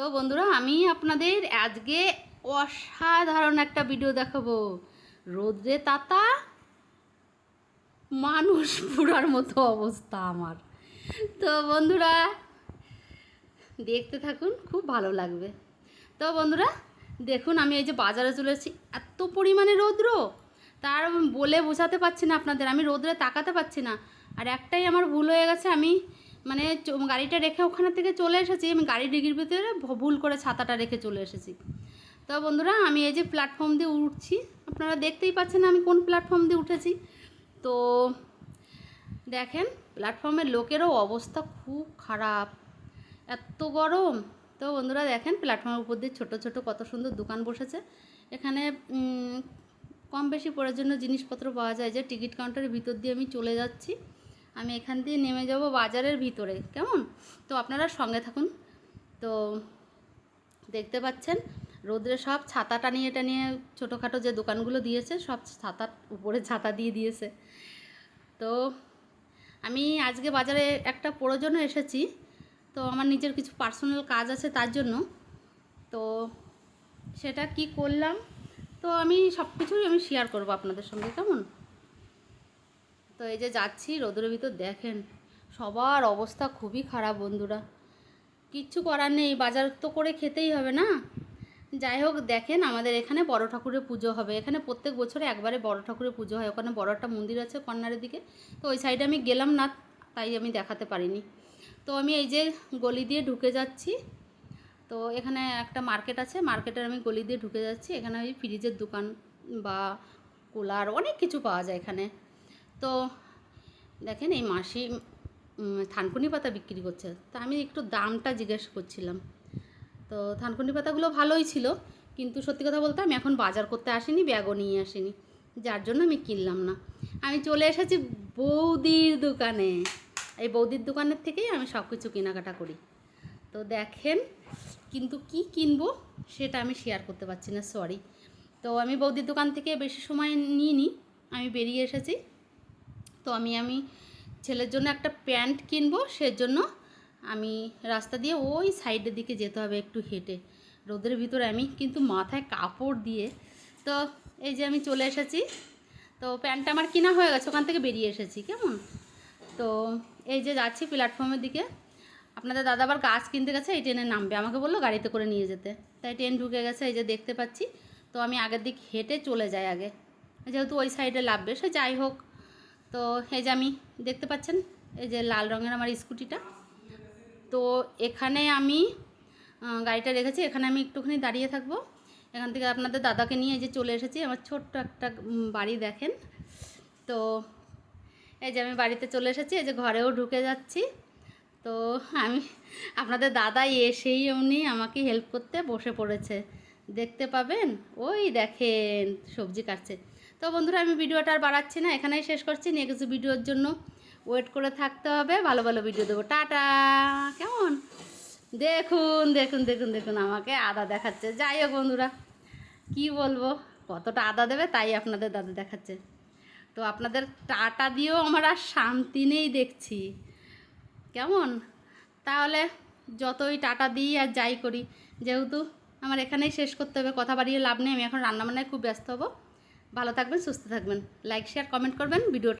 তো বন্ধুরা, আমি আপনাদের আজকে অসাধারণ একটা ভিডিও দেখাবো। রোদ্রে তাতা, মানুষ পুরার মতো অবস্থা আমার। তো বন্ধুরা, দেখতে থাকুন, খুব ভালো লাগবে। তো বন্ধুরা, দেখুন, আমি এই যে বাজারে চলে এসেছি। এত পরিমাণে রৌদ্র, তার বলে বোঝাতে পারছি না আপনাদের। আমি রোদ্রে তাকাতে পারছি না। আর একটাই আমার ভুল হয়ে গেছে, আমি মানে গাড়িটা রেখে ওখানে থেকে চলে এসেছি। আমি গাড়ি ডিগির ভিতরে ভুল করে ছাতাটা রেখে চলে এসেছি। তো বন্ধুরা, আমি এই যে প্ল্যাটফর্ম দিয়ে উঠছি, আপনারা দেখতেই পাচ্ছেন আমি কোন প্ল্যাটফর্ম দিয়ে উঠেছি। তো দেখেন প্ল্যাটফর্মের লোকেরও অবস্থা খুব খারাপ। এত গরম। তো বন্ধুরা, দেখেন প্ল্যাটফর্মের উপর দিয়ে ছোটো ছোটো কত সুন্দর দোকান বসেছে। এখানে কম বেশি প্রয়োজনীয় জিনিসপত্র পাওয়া যায় যে টিকিট কাউন্টারের ভিতর দিয়ে আমি চলে যাচ্ছি। আমি এখান দিয়ে নেমে যাব বাজারের ভিতরে, কেমন? তো আপনারা সঙ্গে থাকুন। তো দেখতে পাচ্ছেন, রোদ্রে সব ছাতা টানিয়ে টানিয়ে ছোটোখাটো যে দোকানগুলো দিয়েছে, সব ছাতার উপরে ছাতা দিয়ে দিয়েছে। তো আমি আজকে বাজারে একটা প্রয়োজনও এসেছি, তো আমার নিজের কিছু পার্সোনাল কাজ আছে তার জন্য। তো সেটা কি করলাম, তো আমি সব কিছুই আমি শেয়ার করব আপনাদের সঙ্গে, কেমন? তো এই যে যাচ্ছি, রোদের ভিতর দেখেন, সবার অবস্থা খুবই খারাপ বন্ধুরা। কিচ্ছু করার নেই, বাজার তো করে খেতেই হবে না। যাই হোক, দেখেন আমাদের এখানে বড় ঠাকুরের পুজো হবে। এখানে প্রত্যেক বছরে একবারে বড় ঠাকুরের পুজো হয়। ওখানে বড় একটা মন্দির আছে কর্নারের দিকে। তো ওই সাইডে আমি গেলাম না, তাই আমি দেখাতে পারিনি। তো আমি এই যে গলি দিয়ে ঢুকে যাচ্ছি। তো এখানে একটা মার্কেট আছে, মার্কেটের আমি গলি দিয়ে ঢুকে যাচ্ছি। এখানে ওই ফ্রিজের দোকান বা কুলার অনেক কিছু পাওয়া যায় এখানে। তো দেখেন এই মাসি থানকুনি পাতা বিক্রি করছে। তা আমি একটু দামটা জিজ্ঞেস করছিলাম। তো থানকুনি পাতাগুলো ভালোই ছিল, কিন্তু সত্যি কথা বলতে আমি এখন বাজার করতে আসিনি, ব্যাগও নিয়ে আসিনি। যার জন্য আমি কিনলাম না। আমি চলে এসেছি বৌদির দোকানে। এই বৌদির দোকানের থেকেই আমি সব কিছু কেনাকাটা করি। তো দেখেন কিন্তু কি কিনবো সেটা আমি শেয়ার করতে পারছি না সরি তো আমি বৌদির দোকান থেকে বেশি সময় নিইনি, আমি বেরিয়ে এসেছি। তো আমি আমি ছেলের জন্য একটা প্যান্ট কিনবো, সেজন্য আমি রাস্তা দিয়ে ওই সাইডের দিকে যেতে হবে একটু হেঁটে। রোদের ভিতরে আমি কিন্তু মাথায় কাপড় দিয়ে, তো এই যে আমি চলে এসেছি। তো প্যান্টটা আমার কিনা হয়ে গেছে, ওখান থেকে বেরিয়ে এসেছি, কেমন? তো এই যে যাচ্ছি প্ল্যাটফর্মের দিকে। আপনাদের দাদা আবার গাছ কিনতে গেছে, এই ট্রেনে নামবে, আমাকে বলল গাড়িতে করে নিয়ে যেতে। তাই ট্রেন ঢুকে গেছে, এই যে দেখতে পাচ্ছি। তো আমি আগের দিক হেঁটে চলে যাই আগে। যেহেতু ওই সাইডে লাভবে সে যাই হোক। তো এই যে আমি দেখতে পাচ্ছেন, এই যে লাল রঙের আমার স্কুটিটা। তো এখানে আমি গাড়িটা রেখেছি, এখানে আমি একটুখানি দাঁড়িয়ে থাকব। এখান থেকে আপনাদের দাদাকে নিয়ে এই যে চলে এসেছি, আমার ছোট্ট একটা বাড়ি দেখেন। তো এই যে আমি বাড়িতে চলে এসেছি, এই যে ঘরেও ঢুকে যাচ্ছি। তো আমি, আপনাদের দাদা এসেই উনি আমাকে হেল্প করতে বসে পড়েছে। দেখতে পাবেন? ওই দেখেন, সবজি কাটছে। তো বন্ধুরা, আমি ভিডিওটা আর বাড়াচ্ছি না, এখানেই শেষ করছি। নেক্সট ভিডিওর জন্য ওয়েট করে থাকতে হবে। ভালো ভালো ভিডিও দেবো। টাটা। কেমন? দেখুন দেখুন দেখুন দেখুন, আমাকে আদা দেখাচ্ছে। যাই হোক বন্ধুরা, কি বলব? কতটা আদা দেবে তাই আপনাদের দাদা দেখাচ্ছে। তো আপনাদের টাটা দিয়েও আমার আর শান্তি নেই দেখছি। কেমন? তাহলে যতই টাটা দিই আর যাই করি, যেহেতু আমার এখানেই শেষ করতে হবে, কথা বাড়িয়ে লাভ নেই, আমি এখন রান্নাবান্নায় খুব ব্যস্ত হব। ভালো থাকবেন সুস্থ থাকবেন। লাইক শেয়ার কমেন্ট করবেন ভিডিও